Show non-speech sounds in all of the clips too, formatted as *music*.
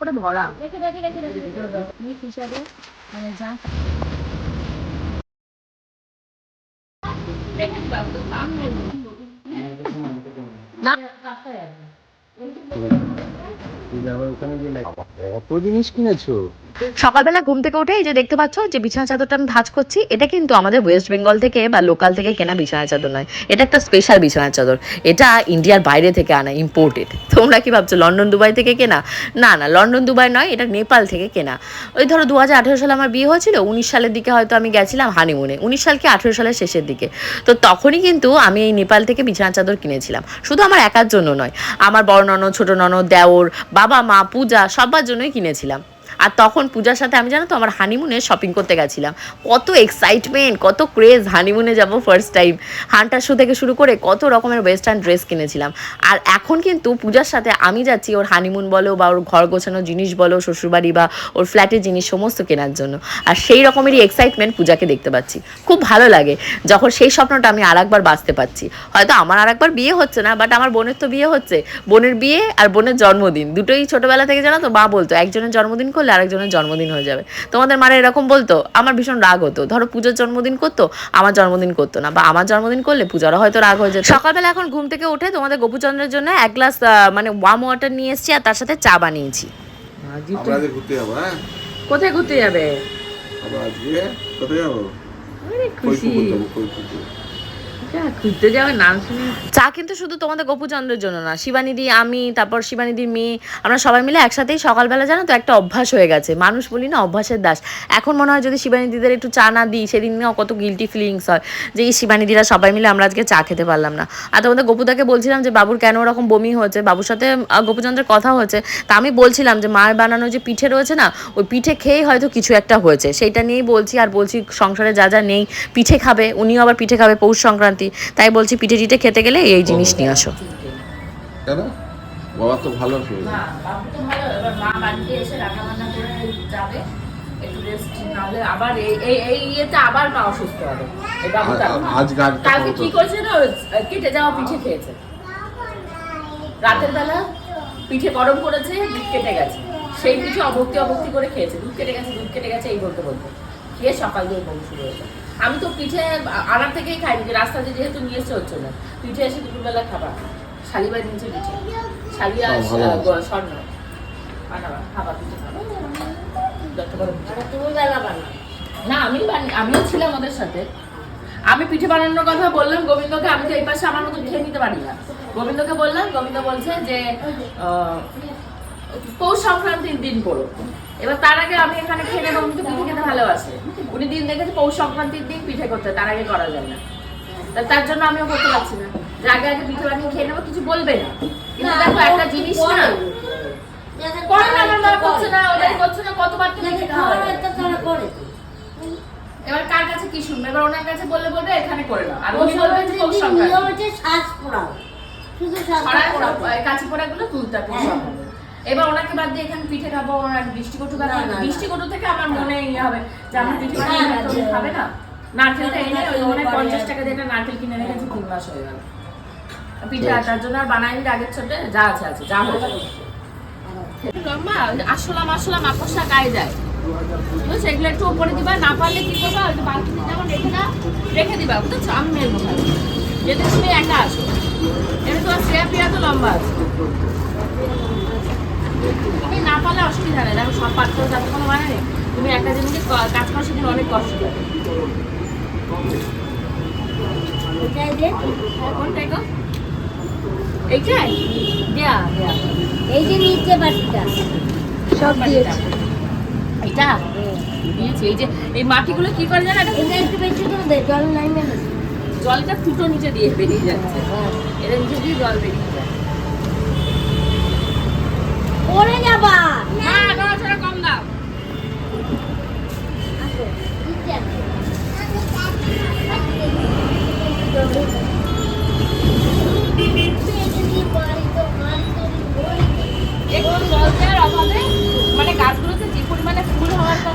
ওটা হিসাবে মানে যা কত জিনিস কিনেছো? সকালবেলা ঘুম থেকে উঠে এই যে দেখতে পাচ্ছ যে বিছানা চাদরটা আমি ভাঁজ করছি, এটা কিন্তু আমাদের ওয়েস্ট বেঙ্গল থেকে বা লোকাল থেকে কেনা বিছানা চাদর নয়। এটা একটা স্পেশাল বিছানা চাদর। এটা ইন্ডিয়ার বাইরে থেকে আনা ইম্পোর্টেড তোমরা কি ভাবছ লন্ডন দুবাই থেকে কেনা? না না লন্ডন দুবাই নয়, এটা নেপাল থেকে কেনা। ওই ধরো দু হাজার আঠেরো সালে আমার বিয়ে হয়েছিল, উনিশ সালের দিকে হয়তো আমি গেছিলাম হানিমুনে উনিশ সাল কি আঠেরো সালের শেষের দিকে। তো তখনই কিন্তু আমি এই নেপাল থেকে বিছানা চাদর কিনেছিলাম। শুধু আমার একার জন্য নয়, আমার বড় ননদ, ছোট ননদ, দেওর, বাবা মা, পূজা, সবার জন্যই কিনেছিলাম। আর তখন পূজার সাথে আমি জানো তো আমার হানিমুনে শপিং করতে গেছিলাম। কত এক্সাইটমেন্ট কত ক্রেজ হানিমুনে যাব ফার্স্ট টাইম হান্টার শো থেকে শুরু করে কত রকমের ওয়েস্টার্ন ড্রেস কিনেছিলাম। আর এখন কিন্তু পূজার সাথে আমি যাচ্ছি ওর হানিমুন বলো বা ওর ঘর গোছানো জিনিস বলো, শ্বশুরবাড়ি বা ওর ফ্ল্যাটের জিনিস সমস্ত কেনার জন্য। আর সেই রকমেরই এক্সাইটমেন্ট পূজাকে দেখতে পাচ্ছি। খুব ভালো লাগে যখন সেই স্বপ্নটা আমি আর একবার বাঁচতে পারছি। হয়তো আমার আর একবার বিয়ে হচ্ছে না বাট আমার বোনের তো বিয়ে হচ্ছে। বোনের বিয়ে আর বোনের জন্মদিন, দুটোই ছোটবেলা থেকে জানো তো মা বলতো, একজনের জন্মদিন করলে আরেকজনের জন্মদিন হয়ে যাবে। তোমাদের মারা এরকম বলতো আমার ভীষণ রাগ হতো। ধরো পুজোর জন্মদিন করতো আমার জন্মদিন করতো না। বা আমার জন্মদিন করলে পূজারও হয়তো রাগ হয়ে যেত। সকালবেলা এখন ঘুম থেকে উঠে তোমাদের গোপুচন্দ্রের জন্য এক গ্লাস মানে ওয়ার্ম ওয়াটার নিয়ে এসেছি আর তার সাথে চা বানিয়েছি। হ্যাঁ? কোথায় ঘুরতে যাবে? আজকে কোথায় যাব? খুশি। চা কিন্তু শুধু তোমাদের গোপুচন্দ্রের জন্য না, শিবানিদি, আমি, তারপর শিবানিদির মেয়ে, আমরা সবাই মিলে একসাথেই সকালবেলা জানো তো একটা অভ্যাস হয়ে গেছে। মানুষ বলি না অভ্যাসের দাস। এখন মনে হয় যদি শিবানিদিদের একটু চা না দিই, সেদিন কত গিলটি ফিলিংস হয় যে এই শিবানিদিরা সবাই মিলে আমরা আজকে চা খেতে পারলাম না। আর তোমাদের গোপুদাকে বলছিলাম যে, বাবুর কেন ওরকম বমি হয়েছে? বাবুর সাথে গোপুচন্দ্রের কথা হয়েছে। তা আমি বলছিলাম যে, মায়ের বানানো যে পিঠে রয়েছে না, ওই পিঠে খেয়েই হয়তো কিছু একটা হয়েছে। সেইটা নিয়েই বলছি, আর বলছি সংসারে যা যা নেই, পিঠে খাবে, উনিও আবার পিঠে খাবে পৌষ সংক্রান্তি। তাই বলছি পিঠে টিঠে খেতে গেলে এই জিনিস নিয়ে আসো। কেন? বাবা তো ভালো শরীর বাবু তো ভালো এবার মা বাড়িতে এসে রান্না বান্না করে যাবে। একটু রেস্ট নাহলে আবার এই এই- এই ইয়েতে আবার মা অসুস্থ হবে। এই বাবুটা। আ- আ- আজ গাড়িটা কালকে কত? কি করেছে না কেটে যাওয়া পিঠে খেয়েছে। রাতের বেলা পিঠে গরম করেছে দুধ কেটে গেছে। সেই পিঠে অভক্তি অভক্তি করে খেয়েছে। দুধ কেটে গেছে দুধ কেটে গেছে এই বলতে বলতে। খেয়ে সকাল দিয়ে বমি শুরু হয়েছে। আমি তো পিঠে আনার থেকেই খাইনি যে দিয়ে যেহেতু নিয়ে এসে হচ্ছে না পিঠে এসে দুপুরবেলা খাবার শালিবার নিচে পিঠে। শালিয়া স্বর্ণ। বানাবা খাবার পিঠে খাবার। তুমি বেলা বানা না আমি আমিও ছিলাম ওদের সাথে। আমি পিঠে বানানোর কথা বললাম গোবিন্দকে আমি তো এই পাশে আমার মতো খেয়ে নিতে পারি না। গোবিন্দকে বললাম গোবিন্দ বলছে যে পৌষ সংক্রান্তির দিন করো এবার তার আগে আমি এখানে খেয়ে নেব উনি তো পিঠে খেতে ভালোবাসে। উনি দিন দেখেছে পৌষ সংক্রান্তির দিন পিঠে করতে তার আগে করা যায় না। তা তার জন্য আমিও করতে পারছি না। যে আগে আগে পিঠে বানিয়ে খেয়ে নেব কিছু বলবে না। কিন্তু দেখো একটা জিনিস না করে না আমার মা করছে না ওদের করছে না কতবার তুমি এবার কার কাছে কি শুনবে? এবার ওনার কাছে বললে বলবে এখানে করে নাও। আর উনি বলবেন যে পৌষ সংক্রান্তি। ছড়ায় পোড়া এই পোড়াগুলো তুলতে হবে। সংক্রান্তি। এবার ওনাকে বাদ দিয়ে এখানে পিঠে খাব ওনার বৃষ্টি কটু না, না, না। বৃষ্টি কটু থেকে আমার মনে ইয়ে হবে যে আমরা পিঠে বানিয়ে না, না, তো খাবে না? নারকেলটা এনে ওই মনে পঞ্চাশ টাকা দিয়ে একটা নারকেল কিনে রেখেছি। তিন মাস হয়ে গেল। পিঠে আর তার জন্য আর বানাইনি আগের ছোটে যা আছে আছে যা হয়েছে লম্বা আসলাম আসলাম আকর্ষা গায়ে যায় বুঝছ? এগুলো একটু উপরে দিবা না পারলে কি করবা? ওই বালতিতে যেমন রেখে দাও রেখে দিবা বুঝছ? আমি মেলবো খালি যদি তুমি একা আসো এমনি তোমার শ্রেয়া প্রিয়া তো লম্বা আছে। তুমি না পারলে অসুবিধা নেই। দেখো সব পাত্র যাতে কোনো মানে নেই। তুমি একটা কাজ সেদিন অনেক কষ্ট এইটাই? দেয়া দেয়া। এই যে নিচে বাটিটা। সব দিয়েছি। এটা? দিয়েছি। এই যে এই মাটিগুলো কি করে জানো? এটা এটা একটু বেশি করে জল জলটা ফুটো নিচে দিয়ে বেরিয়ে যাচ্ছে। এর নিচে দিয়ে জল বেরিয়ে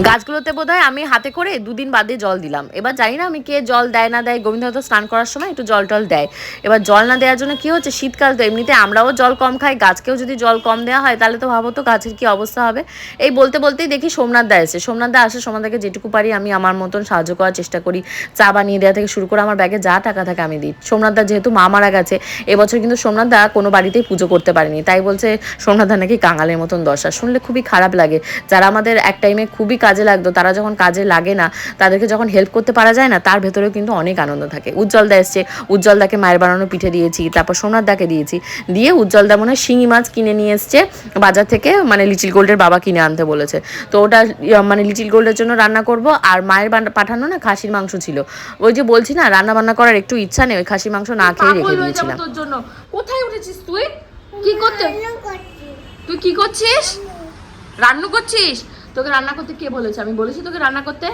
গাছগুলোতে বোধহয় আমি হাতে করে দুদিন বাদে জল দিলাম। এবার জানি না আমি কে জল দেয়, না দেয় গোবিন্দ স্নান করার সময় একটু জল টল দেয়। এবার জল না দেওয়ার জন্য কি হচ্ছে? শীতকাল তো এমনিতে আমরাও জল কম খাই, গাছকেও যদি জল কম দেওয়া হয় তাহলে তো ভাবো তো গাছের কি অবস্থা হবে। এই বলতে বলতেই দেখি সোমনাথ দা এসে। সোমনাথ দা আসে সোমনাথকে যেটুকু পারি আমি আমার মতন সাহায্য করার চেষ্টা করি। চা বানিয়ে দেওয়া থেকে শুরু করে আমার ব্যাগে যা টাকা থাকে আমি দিই। সোমনাথ দা যেহেতু মা মারা গেছে, এবছর কিন্তু সোমনাথ দা কোনো বাড়িতেই পুজো করতে পারেনি। তাই বলছে সোমনাথ দা নাকি কাঙালের মতন দশা। শুনলে খুবই খারাপ লাগে। যারা আমাদের এক টাইমে খুবই কাজে লাগতো তারা যখন কাজে লাগে না তাদেরকে যখন হেল্প করতে পারা যায় না তার ভেতরেও কিন্তু অনেক আনন্দ থাকে। উজ্জ্বল দা এসছে উজ্জ্বল দাকে মায়ের বানানো পিঠে দিয়েছি তারপর সোমনাথ দাকে দিয়েছি দিয়ে উজ্জ্বল দা মনে হয় শিঙি মাছ কিনে নিয়ে এসছে বাজার থেকে মানে লিটিল গোল্ডের বাবা কিনে আনতে বলেছে। তো ওটা মানে লিটিল গোল্ডের জন্য রান্না করব আর মায়ের পাঠানো না খাসির মাংস ছিল। ওই যে বলছি না রান্না বান্না করার একটু ইচ্ছা নেই ওই খাসির মাংস না খেয়ে রেখে দিয়েছিলাম। তোর জন্য। কোথায় উঠেছিস তুই? কি করতে? তুই কি করছিস? রান্না করছিস? তোকে রান্না করতে কে বলেছে? আমি বলেছি তোকে রান্না করতে?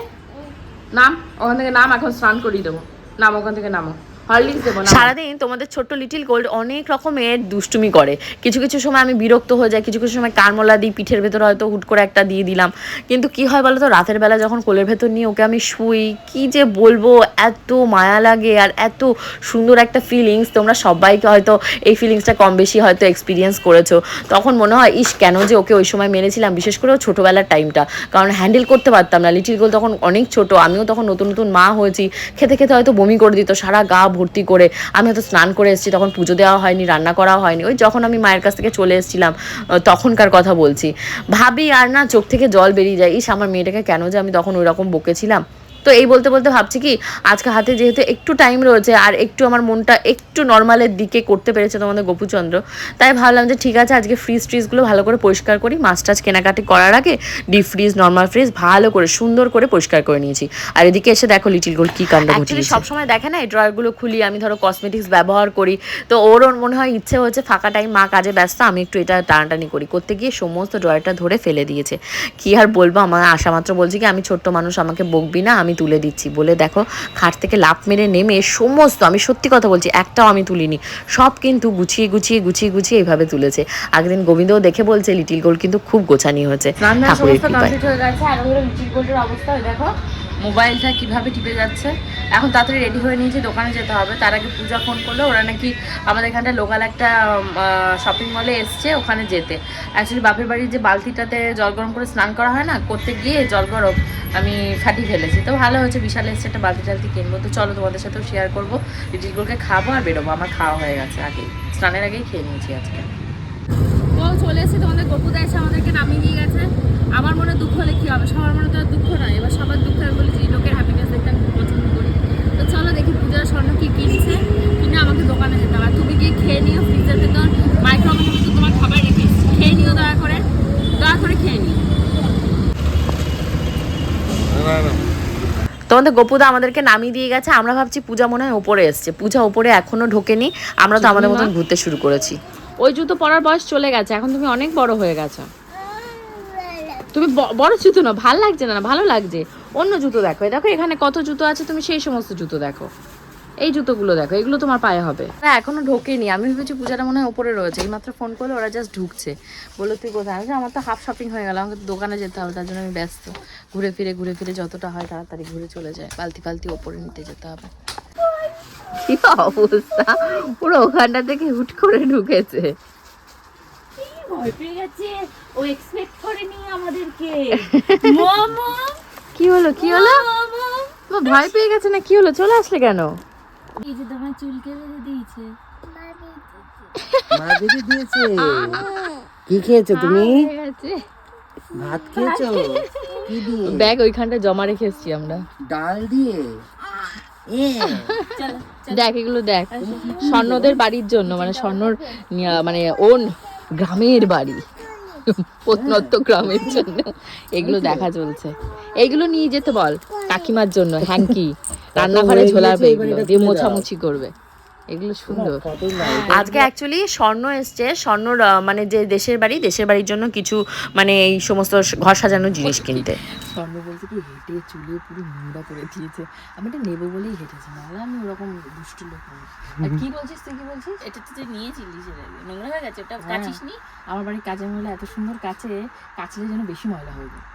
নাম? ওখান থেকে নাম এখন স্নান করিয়ে দেবো। নাম, ওখান থেকে নামো। হরলিক্স দেবো না সারাদিন তোমাদের ছোট্ট লিটিল গোল্ড অনেক রকমের দুষ্টুমি করে। কিছু কিছু সময় আমি বিরক্ত হয়ে যাই, কিছু কিছু সময় কারমলা দিই, পিঠের ভেতর হয়তো হুট করে একটা দিয়ে দিলাম। কিন্তু কি হয় বলো তো রাতের বেলা যখন কোলের ভেতর নিয়ে ওকে আমি শুই, কি যে বলব, এত মায়া লাগে আর এত সুন্দর একটা ফিলিংস তোমরা সবাইকে হয়তো এই ফিলিংসটা কম বেশি হয়তো এক্সপিরিয়েন্স করেছ। তখন মনে হয়, ইস, কেন যে ওকে ওই সময় মেরেছিলাম, বিশেষ করে ছোটোবেলার টাইমটা কারণ হ্যান্ডেল করতে পারতাম না। লিটিল গোল তখন অনেক ছোট, আমিও তখন নতুন নতুন মা হয়েছি। খেতে খেতে হয়তো বমি করে দিত, সারা গা ভর্তি করে, আমি হয়তো স্নান করে এসেছি, তখন পুজো দেওয়া হয়নি, রান্না করা হয়নি। ওই যখন আমি মায়ের কাছ থেকে চলে এসেছিলাম তখনকার কথা বলছি। ভাবি আর না, চোখ থেকে জল বেরিয়ে যায়, ইস, আমার মেয়েটাকে কেন যে আমি তখন ওই রকম বকেছিলাম? তো এই বলতে বলতে ভাবছি কি, আজকে হাতে যেহেতু একটু টাইম রয়েছে আর একটু আমার মনটা একটু নর্মালের দিকে করতে পেরেছে তোমাদের গোপুচন্দ্র, তাই ভাবলাম যে ঠিক আছে আজকে ফ্রিজ ট্রিজগুলো ভালো করে পরিষ্কার করি, মাছ টাছ কেনাকাটি করার আগে ডিপ ফ্রিজ নর্মাল ফ্রিজ ভালো করে, সুন্দর করে পরিষ্কার করে নিয়েছি। আর এদিকে এসে দেখো লিটিল গোল্ড কি কাণ্ড ঘটিয়েছে। সবসময় দেখে না, এই ড্রয়ারগুলো খুলি, আমি ধরো কসমেটিক্স ব্যবহার করি, তো ওর ওর মনে হয় ইচ্ছে হচ্ছে ফাঁকা টাইম মা কাজে ব্যস্ত, আমি একটু এটা টানাটানি করি। করতে গিয়ে সমস্ত ড্রয়ারটা ধরে ফেলে দিয়েছে। কি আর বলব, আমার আশা মাত্র বলছি কি, আমি ছোট্ট মানুষ, আমাকে বকবি না, আমি তুলে দিচ্ছি। বলে দেখো খাট থেকে লাফ মেরে নেমে সমস্ত আমি সত্যি কথা বলছি একটাও আমি তুলিনি। সব কিন্তু গুছিয়ে গুছিয়ে গুছিয়ে গুছিয়ে এইভাবে তুলেছে। আগের দিন গোবিন্দও দেখে বলছে লিটিল গোল কিন্তু খুব গোছানি হয়েছে ঠাকুরের কৃপায়। হয়ে গেছে। আর লিটিল গোল্ডের অবস্থা দেখো মোবাইলটা কীভাবে টিপে যাচ্ছে? এখন তাড়াতাড়ি রেডি হয়ে নিয়েছে দোকানে যেতে হবে, তার আগে পূজা ফোন করল, ওরা নাকি আমাদের এখানটা লোকাল একটা শপিং মলে এসছে ওখানে যেতে। অ্যাকচুয়ালি বাপের বাড়ির যে বালতিটাতে জল গরম করে স্নান করা হয় না, করতে গিয়ে জল গরম আমি ফাটিয়ে ফেলেছি। তো ভালো হয়েছে, বিশাল এসছে একটা বালতি টালতি কিনবো। তো চলো তোমাদের সাথেও শেয়ার করব লিটিলগুলোকে খাব আর বেরোবো। আমার খাওয়া হয়ে গেছে আগেই। স্নানের আগেই খেয়ে নিয়েছি আজকে। তো চলে এসেছে গপুদা এসে আমাদেরকে নামিয়ে দিয়ে গেছে। আমার মনে দুঃখ হলে কি হবে? সবার মনে তো আর দুঃখ নয় এবার সবার দুঃখ আমি বলেছি লোকের হ্যাপিনেস দেখতে আমি পছন্দ করি। তো চলো দেখি পূজার স্বর্ণ কী কিনছে। কিনে আমাকে দোকানে যেতে হবে। তুমি গিয়ে খেয়ে নিও ফ্রিজের ভেতর। মাইক্রোওভেনের ভেতর তোমার খাবার রেখে খেয়ে নিও দয়া করে। দয়া করে খেয়ে নিও। তোমাদের গোপুদা আমাদেরকে নামিয়ে দিয়ে গেছে। আমরা ভাবছি পূজা মনে হয় ওপরে এসছে। পূজা ওপরে এখনও ঢোকেনি। আমরা তো আমাদের মতন ঘুরতে শুরু করেছি। ওই জুতো পরার বয়স চলে গেছে, এখন তুমি অনেক বড় হয়ে গেছো। তুমি বড় জুতো না, ভালো লাগছে না, ভালো লাগছে। অন্য জুতো দেখো দেখো এখানে কত জুতো আছে, তুমি সেই সমস্ত জুতো দেখো। এই জুতোগুলো দেখো, এগুলো তোমার পায়ে হবে। না এখনও ঢোকেনি, আমি ভেবেছি পূজাটা মনে হয় ওপরে রয়েছে, এই মাত্র ফোন করলে, ওরা জাস্ট ঢুকছে। বলল, তুই কোথায়? আমি আমার তো হাফ শপিং হয়ে গেল, আমাকে দোকানে যেতে হবে, তার জন্য আমি ব্যস্ত। ঘুরে ফিরে ঘুরে ফিরে যতটা হয় তাড়াতাড়ি ঘুরে চলে যায়, পালতি পালতি ওপরে নিতে যেতে হবে। কি অবস্থা? পুরো ওখানটা থেকে হুট করে ঢুকেছে। ভয় পেয়ে গেছে। ও এক্সপেক্ট করেনি আমাদেরকে। কি হলো কি হলো? ভয় পেয়ে গেছে না? কি হলো? চলে আসলে কেন? এই যে তোমার চুলকে বেঁধে দিয়েছে। মা বেঁধে দিয়েছে। কি খেয়েছো তুমি? ভাত খেয়েছো? কি দিয়ে? ব্যাগ ওইখানটা জমা রেখে এসছি আমরা। ডাল দিয়ে? দেখ এগুলো দেখ। স্বর্ণদের বাড়ির জন্য মানে স্বর্ণর মানে ওন গ্রামের বাড়ি প্রত্নত্ব গ্রামের জন্য। এগুলো দেখা চলছে। এগুলো নিয়ে যেতে বল কাকিমার জন্য হ্যাঙ্কি রান্নাঘরে ঝোলাবে এগুলো দিয়ে মোছামুছি করবে। এগুলো সুন্দর। আজকে অ্যাকচুয়ালি স্বর্ণ এসছে স্বর্ণর মানে যে দেশের বাড়ি দেশের বাড়ির জন্য কিছু মানে এই সমস্ত ঘর সাজানোর জিনিস কিনতে। স্বর্ণ বলছে কি হেঁটে চুলে পুরো নোংরা করে দিয়েছে। আমি এটা নেব বলেই হেঁটেছি নাহলে আমি ওরকম দুষ্টু লোক আর কি বলছিস তুই কি বলছিস? এটা তো তুই নিয়েছিলিস এটা নোংরা হয়ে গেছে ওটা হ্যাঁ। কাচিস নি আমার বাড়ির কাজের মহিলা এত সুন্দর কাছে কাচলে যেন বেশি ময়লা হয়ে যায়।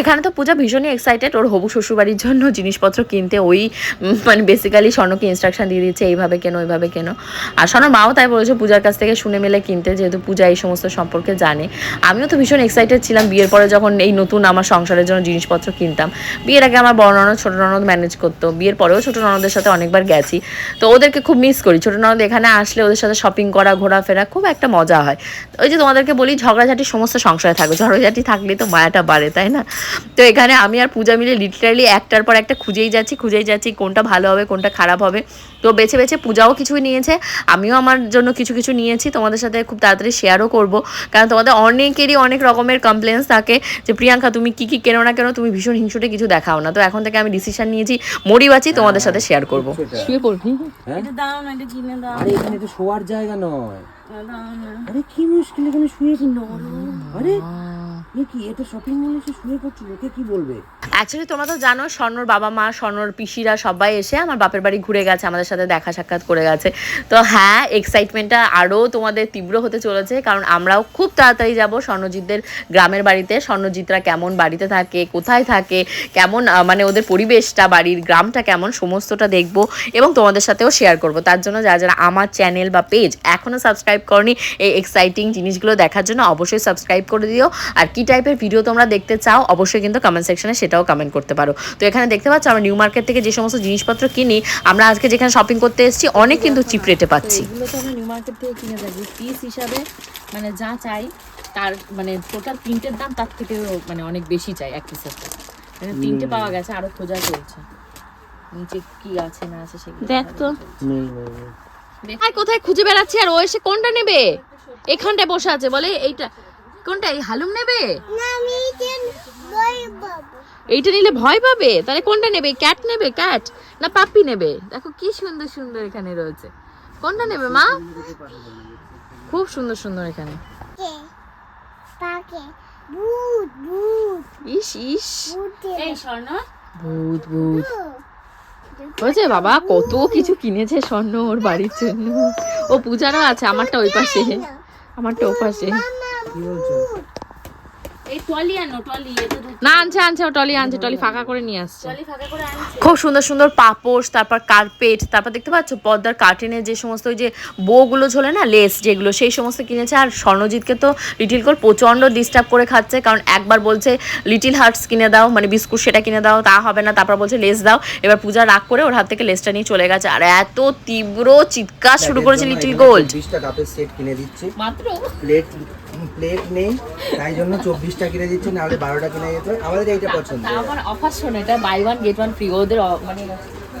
এখানে তো পূজা ভীষণই এক্সাইটেড ওর হবু শ্বশুরবাড়ির জন্য জিনিসপত্র কিনতে ওই মানে বেসিক্যালি স্বর্ণকে ইনস্ট্রাকশন দিয়ে দিচ্ছে, এইভাবে কেন, ওইভাবে কেন। আর স্বর্ণ মাও তাই বলেছে, পূজার কাছ থেকে শুনে মেলে কিনতে, যেহেতু পূজা এই সমস্ত সম্পর্কে জানে। আমিও তো ভীষণ এক্সাইটেড ছিলাম, বিয়ের পরে যখন এই নতুন আমার সংসারের জন্য জিনিসপত্র কিনতাম। বিয়ের আগে আমার বড় ননদ ছোট ননদ ম্যানেজ করতো। বিয়ের পরেও ছোট ননদের সাথে অনেকবার গেছি। তো ওদেরকে খুব মিস করি। ছোট ননদ এখানে আসলে ওদের সাথে শপিং করা, ঘোরাফেরা খুব একটা মজা হয়। ওই যে তোমাদেরকে বলি, ঝগড়াঝাটি সমস্ত সংসারে থাকবে ঝগড়াঝাটি থাকলে তো মায়াটা বাড়ে তাই না? তো এখানে আমি আর পূজা মিলে লিটারালি একটার পর একটা খুঁজেই যাচ্ছি খুঁজেই যাচ্ছি কোনটা ভালো হবে কোনটা খারাপ হবে। তো বেছে বেছে পূজাও কিছু নিয়েছে আমিও আমার জন্য কিছু কিছু নিয়েছি তোমাদের সাথে খুব তাড়াতাড়ি শেয়ারও করব। কারণ তোমাদের অনেকেরই অনেক রকমের কমপ্লেন্স থাকে যে প্রিয়াঙ্কা তুমি কি কি কেনো না কেন তুমি ভীষণ হিংসুটে কিছু দেখাও না। তো এখন থেকে আমি ডিসিশন নিয়েছি মরিবাচি তোমাদের সাথে শেয়ার করব। শুয়ে পড়বি? হ্যাঁ এটা দাও না এটা কিনে দাও। আরে এখানে তো শোয়ার জায়গা নয়। দাও না আরে কি মুশকিল এখানে শুয়ে আরে কি এটা শপিং মলে এসে শুয়ে পড়ছি লোকে কি বলবে? অ্যাকচুয়ালি তোমরা তো জানো, স্বর্ণর বাবা মা, স্বর্ণর পিসিরা সবাই এসে আমার বাপের বাড়ি ঘুরে গেছে, আমাদের সাথে দেখা সাক্ষাৎ করে গেছে। তো হ্যাঁ এক্সাইটমেন্টটা আরও তোমাদের তীব্র হতে চলেছে, কারণ আমরাও খুব তাড়াতাড়ি যাব স্বর্ণজিৎদের গ্রামের বাড়িতে। স্বর্ণজিৎরা কেমন বাড়িতে থাকে, কোথায় থাকে, কেমন মানে ওদের পরিবেশটা, বাড়ির গ্রামটা কেমন, সমস্তটা দেখব এবং তোমাদের সাথেও শেয়ার করব। তার জন্য যারা যারা আমার চ্যানেল বা পেজ এখনও সাবস্ক্রাইব করনি, এই এক্সাইটিং জিনিসগুলো দেখার জন্য অবশ্যই সাবস্ক্রাইব করে দিও। আর কি টাইপের ভিডিও তোমরা দেখতে চাও অবশ্যই কিন্তু কমেন্ট সেকশনে সেটাও কমেন্ট করতে পারো। তো এখানে দেখতে পাচ্ছ আমরা নিউ মার্কেট থেকে যে সমস্ত জিনিসপত্র কিনি আমরা আজকে যেখানে শপিং করতে এসেছি অনেক কিন্তু চিপ রেটে পাচ্ছি। এগুলো তো আমরা নিউ মার্কেট থেকে কিনে থাকি। পিস হিসাবে মানে যা চাই তার মানে টোটাল প্রিন্টের দাম তার থেকেও মানে অনেক বেশি চাই এক পিসের মানে তিনটে পাওয়া গেছে আরও খোঁজা চলছে। নিচে কি আছে না আছে সেগুলো দেখ তো। আর কোথায় খুঁজে বেড়াচ্ছি আর ও এসে কোনটা নেবে? এখানটায় বসে আছে বলে এইটা কোনটা এই হালুম নেবে এইটা নিলে ভয় পাবে? তাহলে কোনটা নেবে? ক্যাট নেবে? ক্যাট? না পাপ্পি নেবে? দেখো কি সুন্দর সুন্দর এখানে রয়েছে। কোনটা নেবে মা? খুব সুন্দর সুন্দর এখানে। ভূত ভূত। ইস ইস। ভূত ভূত। হয়েছে বাবা কত কিছু কিনেছে স্বর্ণ ওর বাড়ির জন্য। ও পূজারও আছে আমারটা ওই পাশে। আমারটা ও পাশে কি বলছো? এই টলি আনো টলি না আনছে আনছে ও টলি আনছে টলি ফাঁকা করে নিয়ে আসছে। টলি ফাঁকা করে আনছে। খুব সুন্দর সুন্দর পাপোশ তারপর কার্পেট তারপর দেখতে পাচ্ছ পর্দার কার্টেনের যে সমস্ত ওই যে বউগুলো ঝোলে না লেস যেগুলো সেই সমস্ত কিনেছে। আর স্বর্ণজিৎকে তো লিটিল কোর প্রচণ্ড ডিস্টার্ব করে খাচ্ছে কারণ একবার বলছে লিটিল হার্টস কিনে দাও মানে বিস্কুট সেটা কিনে দাও তা হবে না। তারপর বলছে লেস দাও। এবার পূজা রাগ করে ওর হাত থেকে লেসটা নিয়ে চলে গেছে। আর এত তীব্র চিৎকার শুরু করেছে লিটিল গোল্ড চব্বিশটা কাপের সেট কিনে দিচ্ছে। মাত্র? প্লেট প্লেট নেই তাই জন্য চব্বিশটা কিনে দিচ্ছে নাহলে বারোটা কিনে যেত আমাদের এইটা পছন্দ। আমার অফার শোনো এটা buy one get one free ওদের মানে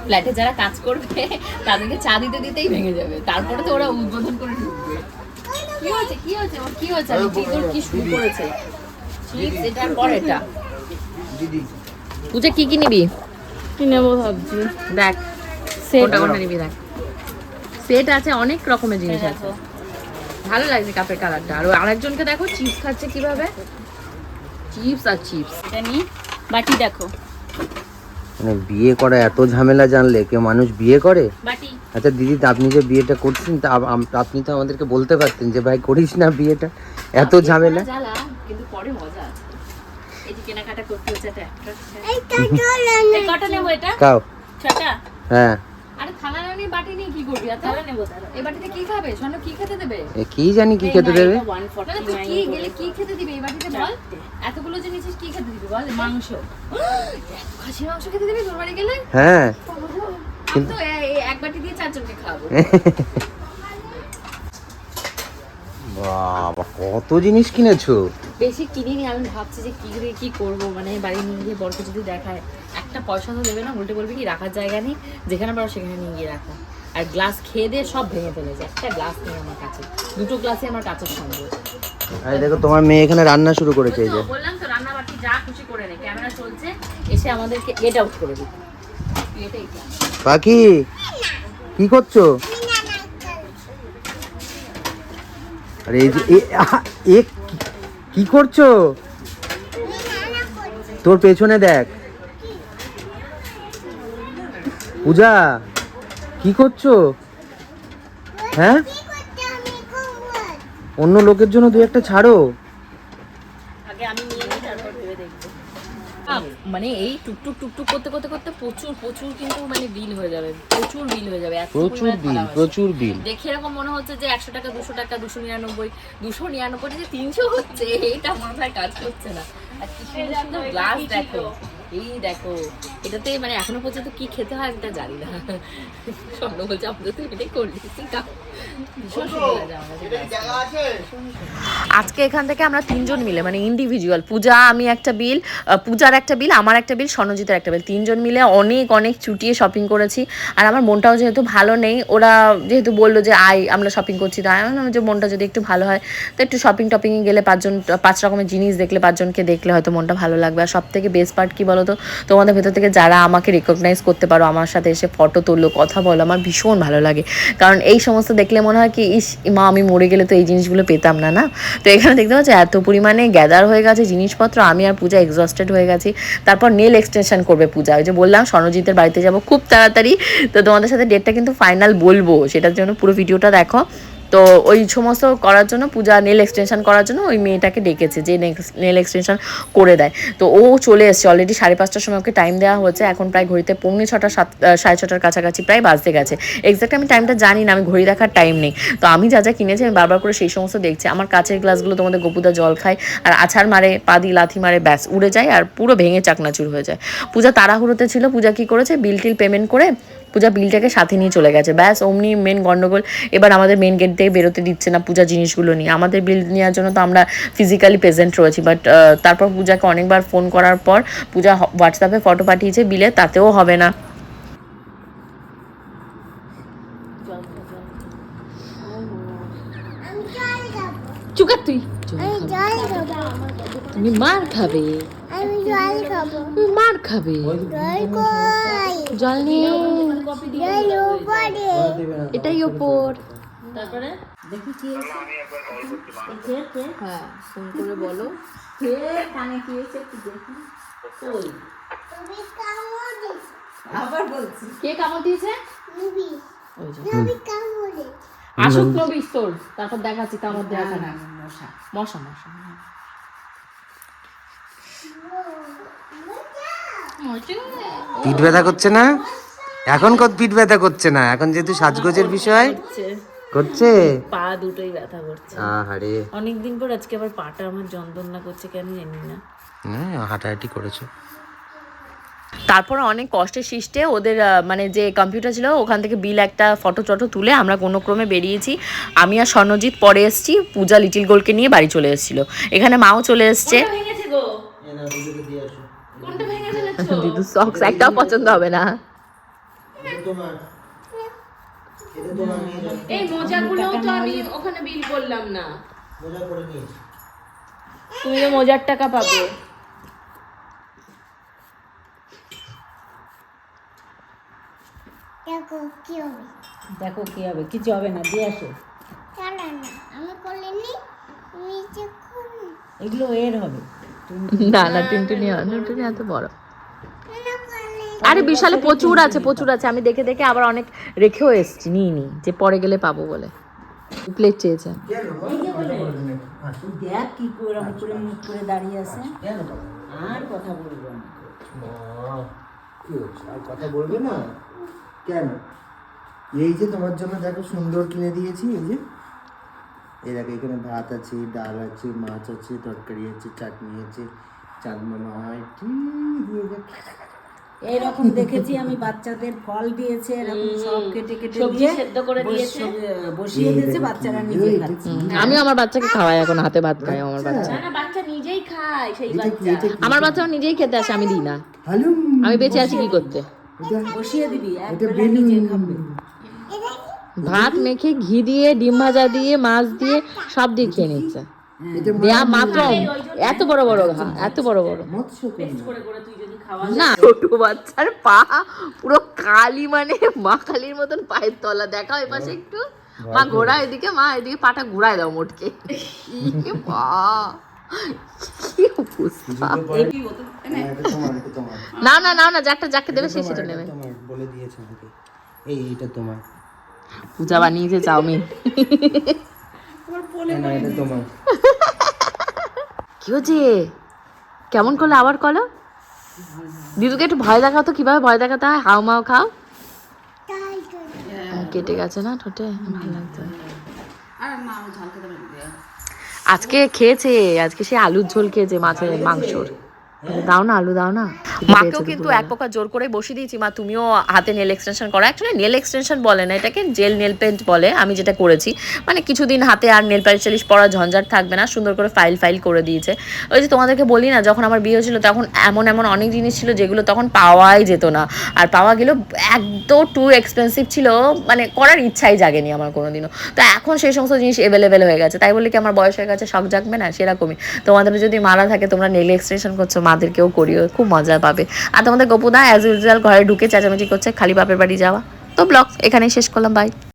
ফ্ল্যাটে যারা কাজ করবে তাদেরকে চা দিতে দিতেই ভেঙে যাবে। তারপরে তো ওরা উদ্বোধন করে ঢুকবে। কি হয়েছে কি হয়েছে কি হয়েছে? আমি কি শুরু করেছে? চিপস এটার পর এটা দিদি। পূজা কি কি নিবি? কি নেব ভাবছি। দেখ Set. কোনটা কোনটা নিবি দেখ। সেট আছে অনেক রকমের জিনিস আছে। ভালো লাগছে কাপের কালারটা। আর আরেকজনকে দেখো চিপস খাচ্ছে কীভাবে? চিপস আর চিপস এটা নি বাটি দেখো। মানে বিয়ে করা এত ঝামেলা জানলে কেউ মানুষ বিয়ে করে? আচ্ছা দিদি তা আপনি যে বিয়েটা করছেন তা আপনি তো আমাদেরকে বলতে পারতেন যে ভাই করিস না বিয়েটা। এত ঝামেলা? কিন্তু পরে মজা এই যে কেনাকাটা করতে হচ্ছে এটা? হ্যাঁ। বাটি নিয়ে কি করবি? এত? তাহলে নেব তাহলে। এই বাটিতে কি খাবে? স্বর্ণ কি খেতে দেবে? এ কি জানি কি খেতে দেবে? ওয়ান তুই কি গেলে কি খেতে দিবি এই বাটিতে বল? এতগুলো জিনিস কি খেতে দিবি বল? মাংস। খাসির মাংস খেতে দিবি তোর বাড়ি গেলে? হ্যাঁ। আমি তো এ- এই এক বাটি দিয়ে চারজনকে খাওয়াবো। *laughs* বাবা কত জিনিস কিনেছো? বেশি কিনিনি আমি ভাবছি যে কি দিয়ে কি করব মানে বাড়ি নিয়ে গিয়ে বরকে যদি দেখায়। একটা পয়সা তো দেবে না উল্টে বলবে কি রাখার জায়গা নেই যেখানে পারো সেখানে নিয়ে গিয়ে রাখো। আর গ্লাস খেয়ে দিয়ে সব ভেঙে ফেলে যায়। একটা গ্লাস নেই আমার কাছে। দুটো গ্লাসে আমার কাছের সঙ্গে আরে দেখো তোমার মেয়ে এখানে রান্না শুরু করেছে এই যে। বললাম তো রান্না বাটি যা খুশি করে নে। ক্যামেরা চলছে এসে আমাদেরকে গেট আউট করে দিই পাখি কি করছ? আরে এই যে এ- কি করছ? তোর পেছনে দেখ। পূজা কি করছ? হ্যাঁ? কি করতে আমি করব অন্য লোকের জন্য দুই একটা ছাড়ো। আর আগে আমি নিয়ে নিই তারপর ভেবে দেখব। আহ, মানে এই টুকটুক টুকটুক করতে করতে করতে প্রচুর প্রচুর কিন্তু মানে বিল হয়ে যাবে। প্রচুর বিল হয়ে যাবে এত প্রচুর বিল প্রচুর বিল। দেখে এরকম মনে হচ্ছে যে একশো টাকা দুশো টাকা দুশো নিরানব্বই দুশো নিরানব্বই যে তিনশো হচ্ছে এইটা মাথায় কাজ করছে না। আর কি সুন্দর সুন্দর গ্লাস দেখো। এই দেখো, এটাতে মানে এখনও পর্যন্ত কি খেতে হয় এটা জানি না। স্বর্ণ বলছে আমাদের তো এটাই করলি ভীষণ আজকে এখান থেকে আমরা তিনজন মিলে মানে ইন্ডিভিজুয়াল পূজা, আমি একটা বিল পূজার একটা বিল, আমার একটা বিল স্বর্ণজিতের একটা বিল, তিনজন মিলে অনেক অনেক চুটিয়ে শপিং করেছি। আর আমার মনটাও যেহেতু ভালো নেই, ওরা যেহেতু বলল যে আই আমরা শপিং করছি। তাই আমি যে, মনটা যদি একটু ভালো হয়, তো একটু শপিং টপিংয়ে গেলে পাঁচজন, পাঁচ রকমের জিনিস দেখলে পাঁচজনকে দেখলে হয়তো মনটা ভালো লাগবে। আর সব থেকে বেস্ট পার্ট কী বলো তো তোমাদের ভেতর থেকে যারা আমাকে রেকগনাইজ করতে পারো, আমার সাথে এসে ফটো তুললো, কথা বলো, আমার ভীষণ ভালো লাগে। কারণ এই সমস্ত দেখলে মনে হয় কি, ইস, মা, আমি মরে গেলে তো এই জিনিসগুলো পেতাম না না? তো এখানে দেখতে পাচ্ছি, এত পরিমাণে গ্যাদার হয়ে গেছে জিনিসপত্র, আমি আর পূজা এক্সস্টেড হয়ে গেছি। তারপর নেল এক্সটেনশন করবে পূজা। ওই যে বললাম, স্বর্ণজিতের বাড়িতে যাব খুব তাড়াতাড়ি। তো তোমাদের সাথে ডেটটা কিন্তু ফাইনাল বলব, সেটার জন্য পুরো ভিডিওটা দেখো। তো ওই সমস্ত করার জন্য, পূজা নেল এক্সটেনশন করার জন্য ওই মেয়েটাকে ডেকেছে, যে নেল এক্সটেনশন করে দেয়। তো ও চলে এসছে অলরেডি সাড়ে পাঁচটার সময় ওকে টাইম দেওয়া হচ্ছে এখন প্রায় ঘড়িতে পৌনে ছটা, সাত সাড়ে ছটার কাছাকাছি প্রায় বাজতে গেছে। এক্স্যাক্ট আমি টাইমটা জানি না, আমি ঘড়ি দেখার টাইম নেই। তো আমি যা যা কিনেছি আমি বারবার করে সেই সমস্ত দেখছি। আমার কাছের গ্লাসগুলো তোমাদের গপুদা জল খায়, আর আছাড় মারে পা পাদি লাথি মারে, ব্যাস, উড়ে যায় আর পুরো ভেঙে চাকনাচুর হয়ে যায়। পূজা তাড়াহুড়োতে ছিল, পূজা কি করেছে? বিল টিল পেমেন্ট করে পূজা বিলটাকে সাথে নিয়ে চলে গেছে। ব্যাস অমনি মেন গন্ডগোল। এবার আমাদের মেন গেট থেকে বেরোতে দিচ্ছে না পূজা জিনিসগুলো নিয়ে। আমাদের বিল নেওয়ার জন্য তো আমরা ফিজিক্যালি প্রেজেন্ট রয়েছি বাট তারপর পূজাকে অনেকবার ফোন করার পর পূজা হোয়াটসঅ্যাপে ফটো পাঠিয়েছে বিলে তাতেও হবে না। তুই। তুমি মার খাবে। মার খাবে। জল জল উপরে। এটাই ওপর তারপরে? দেখি কি হ্যাঁ ফোন করে বলো। কানে কি হয়েছে একটু দেখি। আবার বলছি। কে কামড় দিয়েছে? আসুক নবিস তোর। তারপর দেখাচ্ছি কামড় দেওয়া না মশা। মশা পিঠ ব্যথা করছে না? এখন কত পিঠ ব্যথা করছে না? এখন যেহেতু সাজগোজের বিষয় করছে। পা দুটোই ব্যথা করছে। আহারে। অনেকদিন পর আজকে আবার পাটা আমার যন্ত্রণা করছে কেন জানি না। হ্যাঁ হাঁটাহাঁটি করেছ। তারপর অনেক কষ্টে সৃষ্টে ওদের মানে যে কম্পিউটার ছিল ওখান থেকে বিল একটা ফটো টটো তুলে আমরা কোনো ক্রমে বেরিয়েছি। আমি আর স্বর্ণজিৎ পরে এসেছি পূজা লিটিল গোলকে নিয়ে বাড়ি চলে এসেছিল। এখানে মাও চলে এসছে। *laughs* দিদু সক্স একটাও পছন্দ হবে না। এই মোজাগুলো তো আমি ওখানে বিল করলাম না। তুমি তো মোজার টাকা পাবে। দেখো কি হবে? দেখো কি হবে কিছু হবে না দিয়ে আসো। আমি করলে নি এগুলো এর হবে। না না টুনটুনি হয় এত বড়। আরে বিশালে প্রচুর আছে প্রচুর আছে। আমি দেখে দেখে আবার অনেক রেখেও এসেছি নিই নি যে পরে গেলে পাবো বলে। প্লেট চেয়েছে। দেখ কি করে করে মুখ করে দাঁড়িয়ে আছে। আর কথা বলব না। কি হচ্ছে? আর কথা বলবে না? কেন? এই যে তোমার জন্য দেখো সুন্দর কিনে দিয়েছি এই যে। এই দেখো এখানে ভাত আছে ডাল আছে মাছ আছে তরকারি আছে চাটনি আছে চাঁদ মামা হয় দিয়ে এইরকম দেখেছি আমি বাচ্চাদের ফল দিয়েছে এরকম সব কেটে কেটে দিয়ে সেদ্ধ করে দিয়েছে। বসিয়ে দিয়েছে বাচ্চারা নিজে খাচ্ছে। আমি আমার বাচ্চাকে খাওয়াই এখন হাতে ভাত খাই আমার বাচ্চা। না না বাচ্চা নিজেই খায় সেই কি কি? আমার বাচ্চা নিজেই খেতে আসে আমি দিই না। আমি বেঁচে আছি কি করতে? বসিয়ে দিবি নিজে খাবে। ভাত মেখে ঘি দিয়ে ডিম ভাজা দিয়ে মাছ দিয়ে সব দিয়ে খেয়ে নিচ্ছে। দেয়া মাত্র এত বড় বড় ঘা এত বড় বড়। মৎস্য কন্যা। করে করে তুই যদি খাওয়া না। ছোট বাচ্চার পা পুরো কালি মানে মা কালির মতন পায়ের তলা। দেখাও এপাশে একটু। মা ঘোরা এদিকে মা এদিকে পাটা ঘুরায় দাও মোটকে। ইয়ে কি অবস্থা। হ্যাঁ, না না না না যারটা যাকে দেবে সে সেটা নেবে। বলে দিয়েছে আমাকে। এই এটা তোমার। পূজা বানিয়েছে চাউমিন। *laughs* কি হচ্ছে? কেমন করলে আবার কলো দিদুকে একটু ভয় দেখাও তো কীভাবে ভয় দেখাতে হয়? হাও মাও খাও। কেটে গেছে না ঠোঁটে? ভালো লাগতো আজকে খেয়েছে আজকে সে আলুর ঝোল খেয়েছে মাছের মাংসর। দাও না আলু দাও না। মাকেও কিন্তু এক প্রকার জোর করে বসিয়ে দিয়েছি। মা তুমিও হাতে নেল এক্সটেনশন করো। অ্যাকচুয়ালি নেল এক্সটেনশন বলে না এটাকে জেল নেল পেন্ট বলে আমি যেটা করেছি। মানে কিছুদিন হাতে আর নেল পালিশ টালিশ পরা ঝঞ্ঝাট থাকবে না সুন্দর করে ফাইল ফাইল করে দিয়েছে। ওই যে তোমাদেরকে বলি না যখন আমার বিয়ে হয়েছিল তখন এমন এমন অনেক জিনিস ছিল যেগুলো তখন পাওয়াই যেত না। আর পাওয়া গেলেও একদম টু এক্সপেন্সিভ ছিল মানে করার ইচ্ছাই জাগেনি আমার কোনোদিনও। তো এখন সেই সমস্ত জিনিস অ্যাভেলেবেল হয়ে গেছে। তাই বলে কি আমার বয়স হয়ে গেছে শখ জাগবে না? সেরকমই। তোমাদের যদি মারা থাকে তোমরা নেল এক্সটেনশন করছ মাদেরকেও করিও, খুব মজা পাবে। আর তোমাদের গোপুদা অ্যাজ ইউজুয়াল ঘরে ঢুকে চেঁচামেচি করছে, খালি বাপের বাড়ি যাওয়া। তো ব্লগ এখানেই শেষ করলাম বাই